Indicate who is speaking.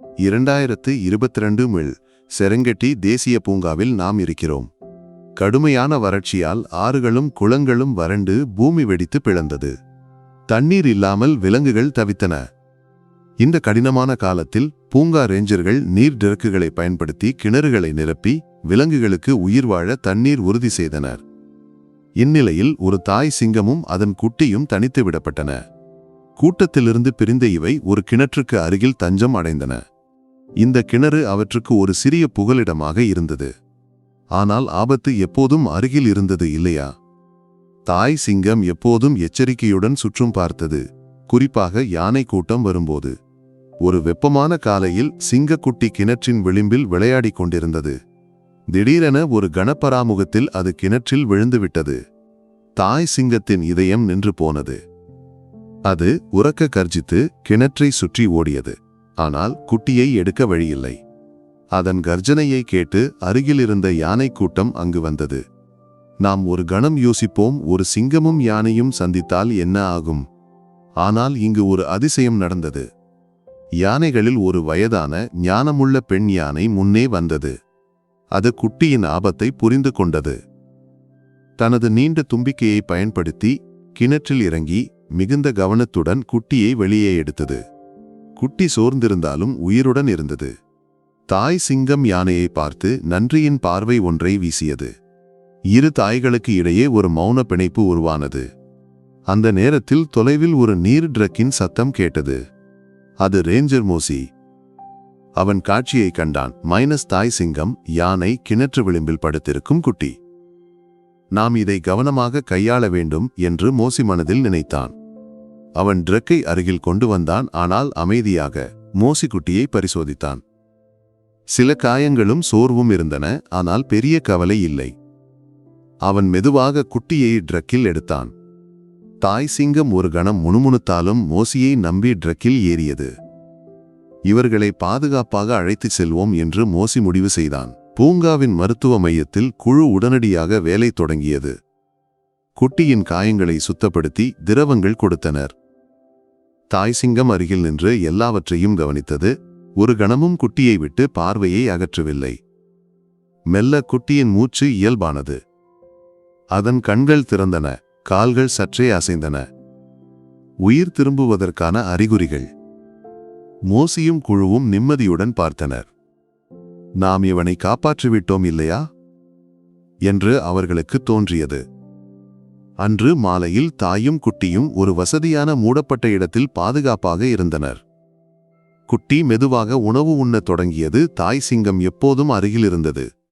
Speaker 1: இரண்டாயிரத்து இருபத்தி ரெண்டு மில் செரங்கட்டி தேசிய பூங்காவில் நாம் இருக்கிறோம். கடுமையான வறட்சியால் ஆறுகளும் குளங்களும் வறண்டு பூமி வெடித்து பிளந்தது. தண்ணீர் இல்லாமல் விலங்குகள் தவித்தன. இந்த கடினமான காலத்தில் பூங்கா ரேஞ்சர்கள் நீர் டிரக்குகளை பயன்படுத்தி கிணறுகளை நிரப்பி விலங்குகளுக்கு உயிர் வாழ தண்ணீர் உறுதி செய்தனர். இந்நிலையில் ஒரு தாய் சிங்கமும் அதன் குட்டியும் தனித்து விடப்பட்டன. கூட்டத்திலிருந்து பிரிந்த இவை ஒரு கிணற்றுக்கு அருகில் தஞ்சம் அடைந்தன. இந்த கிணறு அவற்றுக்கு ஒரு சிறிய புகலிடமாக இருந்தது. ஆனால் ஆபத்து எப்போதும் அருகில் இருந்தது இல்லையா? தாய் சிங்கம் எப்போதும் எச்சரிக்கையுடன் சுற்றும் பார்த்தது. குறிப்பாக யானை கூட்டம் வரும்போது. ஒரு வெப்பமான காலையில் சிங்கக்குட்டி கிணற்றின் விளிம்பில் விளையாடிக் கொண்டிருந்தது. திடீரென ஒரு கனப்பராமுகத்தில் அது கிணற்றில் விழுந்துவிட்டது. தாய் சிங்கத்தின் இதயம் நின்று போனது. அது உறக்க கர்ஜித்து கிணற்றை சுற்றி ஓடியது. ஆனால் குட்டியை எடுக்க வழியில்லை. அதன் கர்ஜனையை கேட்டு அருகிலிருந்த யானை கூட்டம் அங்கு வந்தது. நாம் ஒரு கணம் யோசிப்போம் ஒரு சிங்கமும் யானையும் சந்தித்தால் என்ன ஆகும்? ஆனால் இங்கு ஒரு அதிசயம் நடந்தது. யானைகளில் ஒரு வயதான ஞானமுள்ள பெண் யானை முன்னே வந்தது. அது குட்டியின் ஆபத்தை புரிந்து கொண்டது. தனது நீண்ட தும்பிக்கையை பயன்படுத்தி கிணற்றில் இறங்கி மிகுந்த கவனத்துடன் குட்டியை வெளியே எடுத்தது. குட்டி சோர்ந்திருந்தாலும் உயிருடன் இருந்தது. தாய் சிங்கம் யானையை பார்த்து நன்றியின் பார்வை ஒன்றை வீசியது. இரு தாய்களுக்கு இடையே ஒரு மௌன பிணைப்பு உருவானது. அந்த நேரத்தில் தொலைவில் ஒரு நீர் ட்ரக்கின் சத்தம் கேட்டது. அது ரேஞ்சர் மோசி. அவன் காட்சியை கண்டான். மைனஸ் தாய் சிங்கம் யானை கிணற்று விளிம்பில் படுத்திருக்கும் குட்டி. நாம் இதை கவனமாக கையாள வேண்டும் என்று மோசி மனதில் நினைத்தான். அவன் ட்ரக்கை அருகில் கொண்டு வந்தான் ஆனால் அமைதியாக மோசிக்குட்டியை பரிசோதித்தான். சில காயங்களும் சோர்வும் இருந்தன ஆனால் பெரிய கவலை இல்லை. அவன் மெதுவாக குட்டியை ட்ரக்கில் எடுத்தான். தாய் சிங்கம் ஒரு கணம் முணுமுணுத்தாலும் மோசியை நம்பி ட்ரக்கில் ஏறியது. இவர்களை பாதுகாப்பாக அழைத்துச் செல்வோம் என்று மோசி முடிவு செய்தான். பூங்காவின் மருத்துவ மையத்தில் குழு உடனடியாக வேலை தொடங்கியது. குட்டியின் காயங்களை சுத்தப்படுத்தி திரவங்கள் கொடுத்தனர். தாய் சிங்கம் அருகில் நின்று எல்லாவற்றையும் கவனித்தது. ஒரு கணமும் குட்டியை விட்டு பார்வையை அகற்றவில்லை. மெல்ல குட்டியின் மூச்சு இயல்பானது. அதன் கண்கள் திறந்தன. கால்கள் சற்றே அசைந்தன. உயிர் திரும்புவதற்கான அறிகுறிகள். மோசியும் குழுவும் நிம்மதியுடன் பார்த்தனர். நாம் இவனை காப்பாற்றிவிட்டோம் இல்லையா? என்று அவர்களுக்கு தோன்றியது. அன்று மாலையில் தாயும் குட்டியும் ஒரு வசதியான மூடப்பட்ட இடத்தில் பாதுகாப்பாக இருந்தனர். குட்டி மெதுவாக உணவு உண்ணத் தொடங்கியது. தாய் சிங்கம் எப்போதும் அருகில் இருந்தது.